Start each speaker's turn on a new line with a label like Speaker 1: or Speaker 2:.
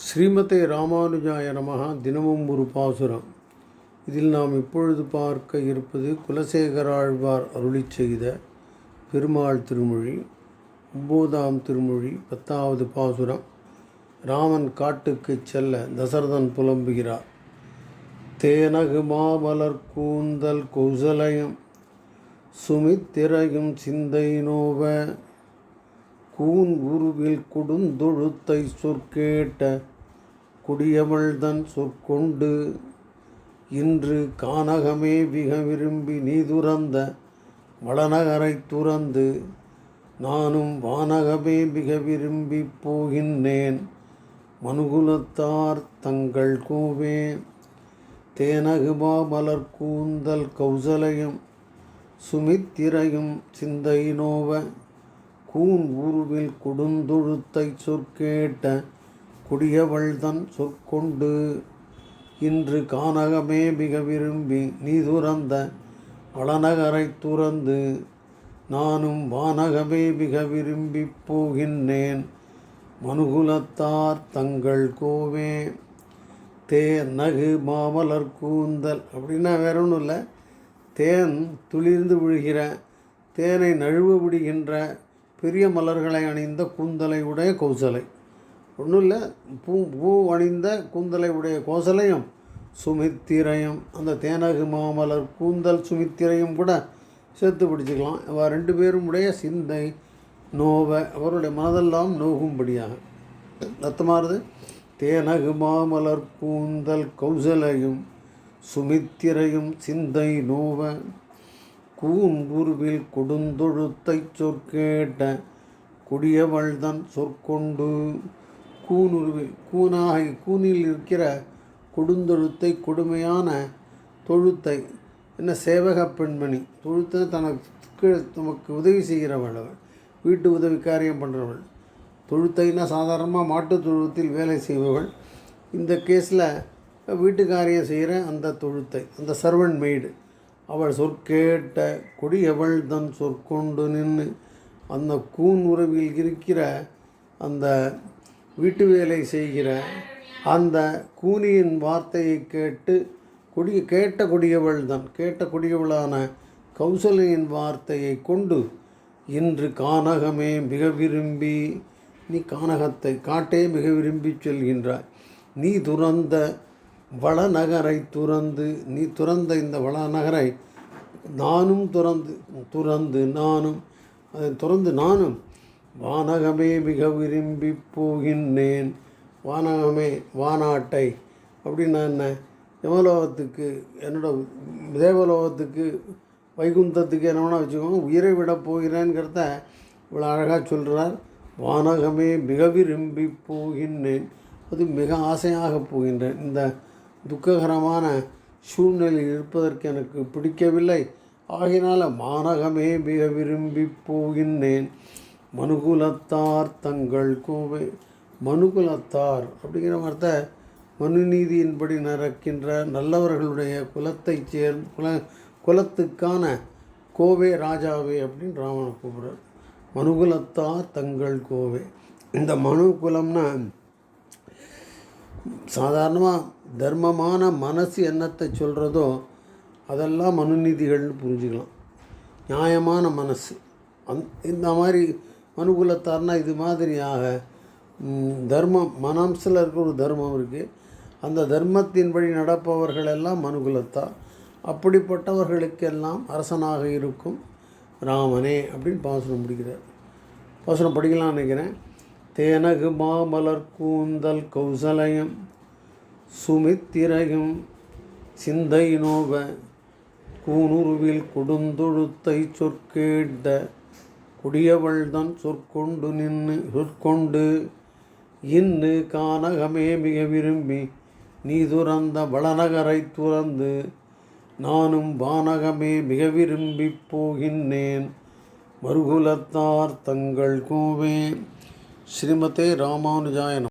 Speaker 1: ஸ்ரீமதே ராமானுஜாய நமகா தினமும் ஒரு பாசுரம். இதில் நாம் இப்பொழுது பார்க்க இருப்பது குலசேகராழ்வார் அருளிச் செய்த பெருமாள் திருமொழி ஒம்போதாம் திருமொழி பத்தாவது பாசுரம். ராமன் காட்டுக்குச் செல்ல தசரதன் புலம்புகிறார். தேனகு மாமலர் கூந்தல் கௌசலயம் சுமித்திரையும் சிந்தை நோவ கூன் உருவில் கொடுந்தொழுத்தை சொற்கேட்ட குடியவள்தன் சொற்கொண்டு இன்று கானகமே மிக விரும்பி நீ துறந்த வளநகரை துறந்து நானும் வானகமே மிக விரும்பி போகின்றேன் மனுகுலத்தார் தங்கள் கூவே தேனகுபா மலர் கூந்தல் கௌசலையும் சுமித்திரையும் சிந்தை நோவ கூன் உருவில் கொடுந்தொழுத்தை சொற்கேட்ட குடியவள்தன் சொற்கொண்டு இன்று கானகமே மிக விரும்பி நீ துறந்த வளநகரை துறந்து நானும் வானகமே மிக விரும்பி போகின்றேன். மனுகுலத்தார் தங்கள் கோவே தேன் நகு மாமலர் கூந்தல் அப்படின்னா வேற ஒன்றும் இல்லை. தேன் துளிர்ந்து விழுகிற தேனை நழுவ விடுகின்ற பெரிய மலர்களை அணிந்த கூந்தலை உடைய கௌசலை. ஒன்றும் இல்லை பூ பூ அணிந்த கூந்தலை உடைய கோசலையும் சுமித்திரையும் அந்த தேனகு மாமலர் கூந்தல் சுமித்திரையும் கூட சேர்த்து பிடிச்சிக்கலாம். அவ ரெண்டு பேரும் உடைய சிந்தை நோவை அவருடைய மனதெல்லாம் நோகும்படியாக. அர்த்தமாறுது தேனகு மாமலர் கூந்தல் கௌசலையும் சுமித்திரையும் சிந்தை நோவ கூன்புருவில் கொடுந்தொழுத்தை சொற்கேட்ட குடியவள்தன் சொற்கொண்டு கூனுருவி கூனாக கூனில் இருக்கிற கொடுந்தொழுத்தை கொடுமையான தொழுத்தை. என்ன சேவக பெண்மணி? தொழுத்தை தனக்கு நமக்கு உதவி செய்கிறவள் அவள். வீட்டு உதவி காரியம் பண்ணுறவள் தொழுத்தைன்னா சாதாரணமாக மாட்டுத் தொழுவத்தில் வேலை செய்பவள். இந்த கேஸில் வீட்டு காரியம் செய்கிற அந்த தொழுத்தை அந்த சர்வன் மெய்டு. அவள் சொற்கேட்ட கொடியவள் தன் சொற்கொண்டு நின்று அந்த கூன் உறவில் இருக்கிற அந்த வீட்டு வேலை செய்கிற அந்த கூனியின் வார்த்தையை கேட்டு கொடிய கேட்ட கொடியவள் தான். கேட்ட கொடியவளான கௌசலையின் வார்த்தையை கொண்டு இன்று கானகமே மிக விரும்பி நீ கானகத்தை காட்டே மிக விரும்பி செல்கின்றாய். நீ துறந்த வளநகரை துறந்து நீ துறந்த இந்த வளநகரை நானும் துறந்து துறந்து நானும் அதை துறந்து நானும் வானகமே மிக விரும்பி போகின்றேன். வானகமே வானாட்டை. அப்படின்னா என்ன? யமலோகத்துக்கு என்னோட தேவலோகத்துக்கு வைகுந்தத்துக்கு என்ன வேணால் வச்சுக்கோங்க. உயிரை விட போகிறேங்கிறத இவ்வளோ அழகாக சொல்கிறார் வானகமே மிக விரும்பி போகின்றேன். அது மிக ஆசையாக போகின்றேன். இந்த துக்ககரமான சூழ்நிலையில் இருப்பதற்கு எனக்கு பிடிக்கவில்லை. ஆகினால மானகமே மிக விரும்பி போகின்றேன். மனுகுலத்தார் தங்கள் கோவை மனுகுலத்தார் அப்படிங்கிற வார்த்தை மனுநீதியின்படி நடக்கின்ற நல்லவர்களுடைய குலத்தை சேர் குல குலத்துக்கான கோவே ராஜாவே அப்படின்னு ராவண கூப்பிடுறார். மனுகுலத்தார் தங்கள் கோவே. இந்த மனு குலம்னா சாதாரணமாக தர்மமான மனசு என்னத்தை சொல்கிறதோ அதெல்லாம் மனுநீதிகள்னு புரிஞ்சுக்கலாம். நியாயமான மனசு. அந் இந்த மாதிரி மனுகுலத்தார்னா இது மாதிரியாக தர்மம் மனம்சில் இருக்கிற ஒரு தர்மம் இருக்குது அந்த தர்மத்தின்படி நடப்பவர்கள் எல்லாம் மனுகுலத்தார் அப்படிப்பட்டவர்களுக்கெல்லாம் அரசனாக இருக்கும் ராமனே அப்படின்னு பாசனம் முடிக்கிறார். பாசனம் படிக்கலாம்னு நினைக்கிறேன். தேனகு மாமலர் கூந்தல் கௌசலயம் சுமித்திரையும் சிந்தை நோவ கூனுருவில் கொடுந்தொழுத்தை சொற்கேட்ட குடியவள்தன் சொற்கொண்டு நின்று சொற்கொண்டு இன்னு கானகமே மிக விரும்பி நீ துறந்த வளநகரை துறந்து நானும் வானகமே மிக விரும்பி போகின்றேன். மறுகுலத்தார் தங்கள் கோவே. ஸ்ரீமதே ராமானுஜாயனம்.